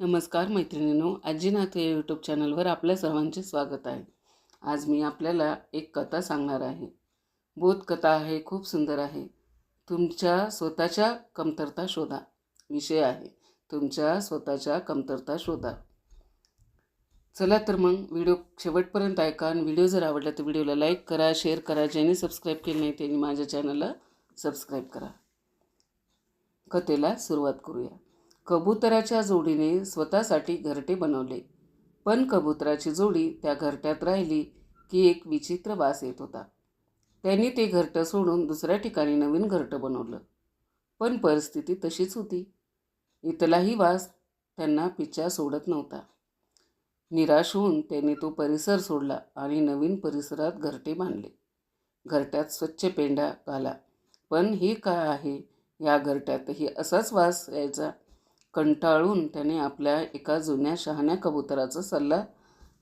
नमस्कार मैत्रिणींनो आजीनाथ या यूट्यूब चॅनलवर आपल्या सर्वांचे स्वागत आहे. आज मी आपल्याला एक कथा सांगणार आहे. बोध कथा आहे खूप सुंदर आहे. तुमच्या स्वतःच्या कमतरता शोधा. विषय आहे तुमच्या स्वतःच्या कमतरता शोधा. चला तर मग व्हिडिओ शेवटपर्यंत ऐका आणि व्हिडिओ जर आवडला तर व्हिडिओला लाईक करा शेअर करा ज्यांनी सबस्क्राईब केले नाही त्यांनी माझ्या चॅनलला सबस्क्राईब करा. कथेला सुरुवात करूया. कबुतराच्या जोडीने स्वतःसाठी घरटे बनवले. पण कबुतराची जोडी त्या घरट्यात राहिली की एक विचित्र वास येत होता. त्यांनी ते घरटं सोडून दुसऱ्या ठिकाणी नवीन घरटं बनवलं. पण परिस्थिती तशीच होती. इथलाही वास त्यांना पिच्छा सोडत नव्हता. निराश होऊन त्यांनी तो परिसर सोडला आणि नवीन परिसरात घरटे बांधले. घरट्यात स्वच्छ पेंढा घाला. पण हे काय आहे? या घरट्यातही असाच वास यायचा? कंटाळून त्याने आपल्या एका जुन्या शहाण्या कबुतराचा सल्ला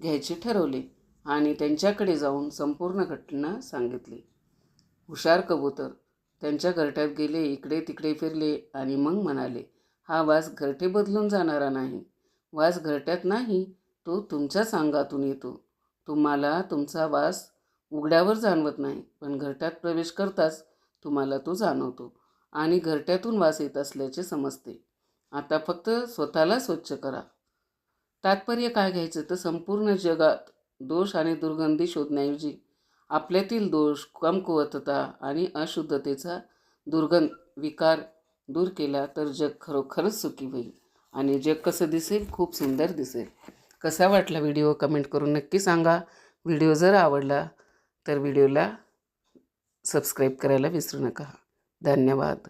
घ्यायचे ठरवले आणि त्यांच्याकडे जाऊन संपूर्ण घटना सांगितली. हुशार कबूतर. त्यांच्या घरट्यात गेले इकडे तिकडे फिरले आणि मग म्हणाले हा वास घरटे बदलून जाणारा नाही. वास घरट्यात नाही तो तुमच्याच अंगातून येतो. तुम्हाला तुमचा वास उघड्यावर जाणवत नाही पण घरट्यात प्रवेश करताच तुम्हाला तो जाणवतो आणि घरट्यातून वास येत असल्याचे समजते. आता फक्त स्वतःला स्वच्छ करा. तात्पर्य काय घ्यायचं? तर संपूर्ण जगात दोष आणि दुर्गंधी शोधण्याऐवजी आपल्यातील दोष कमकुवतता आणि अशुद्धतेचा दुर्गंध विकार दूर केला तर जग खरोखरच सुखी होईल आणि जग कसं दिसेल? खूप सुंदर दिसेल. कसा वाटला व्हिडिओ? कमेंट करून नक्की सांगा. व्हिडिओ जर आवडला तर व्हिडिओला सबस्क्राईब करायला विसरू नका. धन्यवाद.